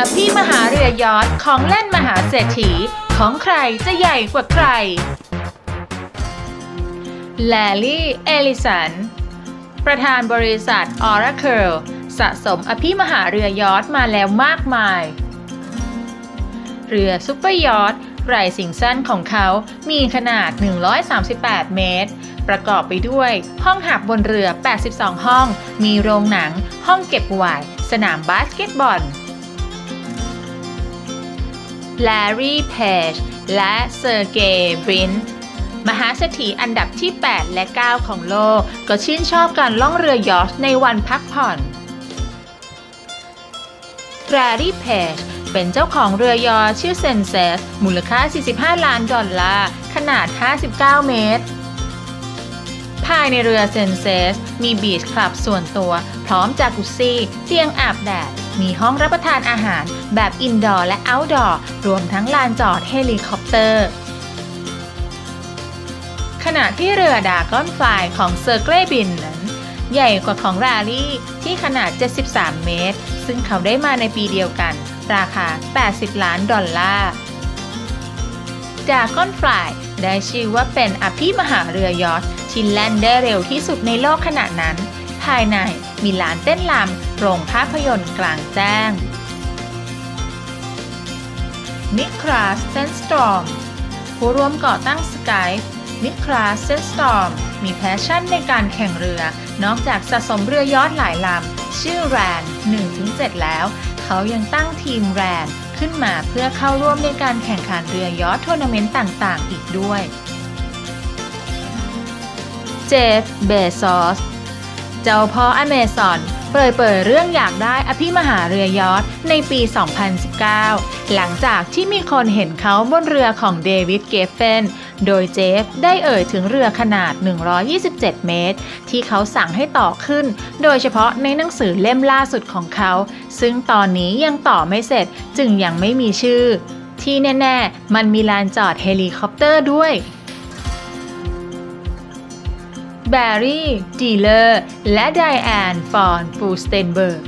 อภิมหาเรือยอทของเล่นมหาเศรษฐีของใครจะใหญ่กว่าใคร แลลี่ เอลิสัน ประธานบริษัท Oracle สะสมอภิมหาเรือยอทมาแล้วมากมาย เรือซุปเปอร์ยอทไรสิงสั้นของเขามีขนาด 138 เมตร ประกอบไปด้วยห้องหับบนเรือ 82 ห้อง มีโรงหนัง ห้องเก็บไวน์สนามบาสเกตบอล แลรี่เพจและเซอร์เกย์บรินท์มหาเศรษฐีอันดับที่ 8 และ 9 ของโลก ก็ชื่นชอบการล่องเรือยอชในวันพักผ่อนแรรี่เพจเป็นเจ้าของเรือยอชชื่อเซนเซส มูลค่า 45 ล้านดอลลาร์ ขนาด 59 เมตร ภายในเรือเซนเซส มีบีชคลับส่วนตัว พร้อมจากุซี่ เตียงอาบแดด มีห้องรับประทานอาหาร แบบอินดอร์และเอาท์ดอร์ รวมทั้งลานจอดเฮลิคอปเตอร์ ขณะที่เรือดากอนไฟของเซอร์เกรบินนั้นใหญ่กว่าของราลี่ที่ขนาด 73 เมตร ซึ่งเขาได้มาในปีเดียวกัน ราคา 80 ล้านดอลลาร์ดากอนฟลายได้ชื่อว่าเป็นอภิมหาเรือยอชต์ ที่แล่นได้เร็วที่สุดในโลกขณะนั้น ภายในมีลานเต้นรำโรงภาพยนตร์กลางแจ้ง นิคลาสเซนสตรอมผู้ร่วมก่อตั้งสกายนิคลาสเซนสตอมมีแพชชั่นในการแข่งเรือ นอกจากสะสมเรือยอชต์หลายลำ ชื่อแรน1-7 แล้ว เขายังตั้งทีมแรนขึ้นมาเพื่อเข้าร่วมในการแข่งขันเรือยอชต์ทัวร์นาเมนต์ต่าง ๆ อีกด้วย เจฟ เบซอส เจ้าพ่ออเมซอนเปิดเผยเรื่องอยากได้อภิมหาเรือยอชต์ในปี 2019 หลังจากที่มีคนเห็นเขาบนเรือของเดวิดเกฟเฟน โดยเจฟได้เอ่ยถึงเรือขนาด 127 เมตร ที่เขาสั่งให้ต่อขึ้น โดยเฉพาะในหนังสือเล่มล่าสุดของเขา ซึ่งตอนนี้ยังต่อไม่เสร็จจึงยังไม่มีชื่อ ที่แน่ ๆ มันมีลานจอดเฮลิคอปเตอร์ด้วย แบร์รี่ ดีเลอร์ และไดแอนฟอนฟูสเตนเบิร์ก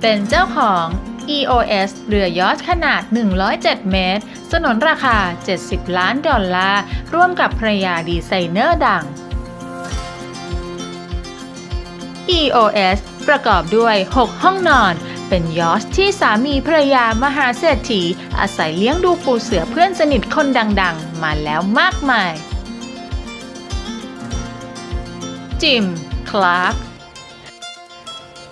เป็นเจ้าของ EOS เรือยอชขนาด 107 เมตร สนนราคา 70 ล้านดอลลาร์ ร่วมกับภรยาดีไซเนอร์ดัง EOS ประกอบด้วย 6 ห้องนอน เป็นยอชที่สามีภรรยามหาเศรษฐี อาศัยเลี้ยงดูปูเสือเพื่อนสนิทคนดังๆ มาแล้วมากมาย จิม คลาร์ก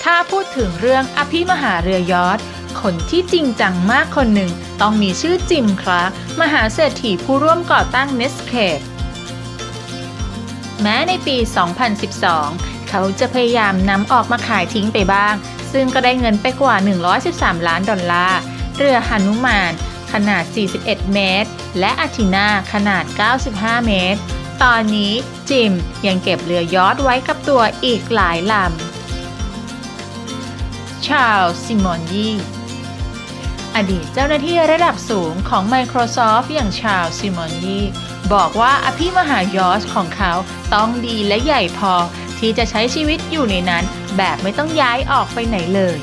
ถ้าพูดถึงเรื่องอภิมหาเรือยอชต์คนที่จริงจังมากคนหนึ่งต้องมีชื่อจิม คลาร์ก มหาเศรษฐีผู้ร่วมก่อตั้งเนสเคดแม้ในปี 2012 เขาจะพยายามนำออกมาขายทิ้งไปบ้าง ซึ่งก็ได้เงินไปกว่า 113 ล้านดอลลาร์ เรือหนุมาน ขนาด 41 เมตร และอาทินาขนาด 95 เมตร ตอนนี้ จิมยังเก็บเรือยอชต์ไว้กับตัวอีกหลายลำ ชาลซิมอนยีอดีตเจ้าหน้าที่ระดับสูงของ Microsoft อย่างชาลซิมอนยีบอกว่าอภิมหายอชของเขาต้องดีและใหญ่พอที่จะใช้ชีวิตอยู่ในนั้นแบบไม่ต้องย้ายออกไปไหนเลย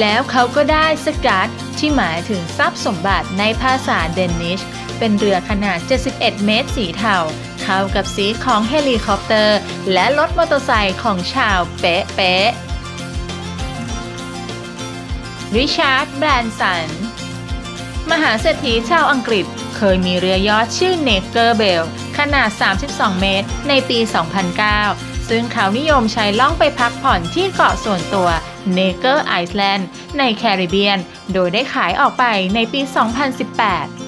แล้วเขาก็ได้สกัด ที่หมายถึงทรัพย์สมบัติในภาษาเดนิช เป็นเรือขนาด 71 เมตรสีเทาเข้ากับสีของเฮลิคอปเตอร์ และรถมอเตอร์ไซค์ของชาวเป๊ะเป๊ะริชาร์ด แบรนสัน มหาเศรษฐีชาวอังกฤษ เคยมีเรือยอชต์ชื่อเนเกอร์เบล ขนาด 32 เมตร ในปี 2009 ซึ่งเขานิยมใช้ล่องไปพักผ่อนที่เกาะส่วนตัวเนเกอร์ไอซ์แลนด์ในแคริบเบียน โดยได้ขายออกไปในปี 2018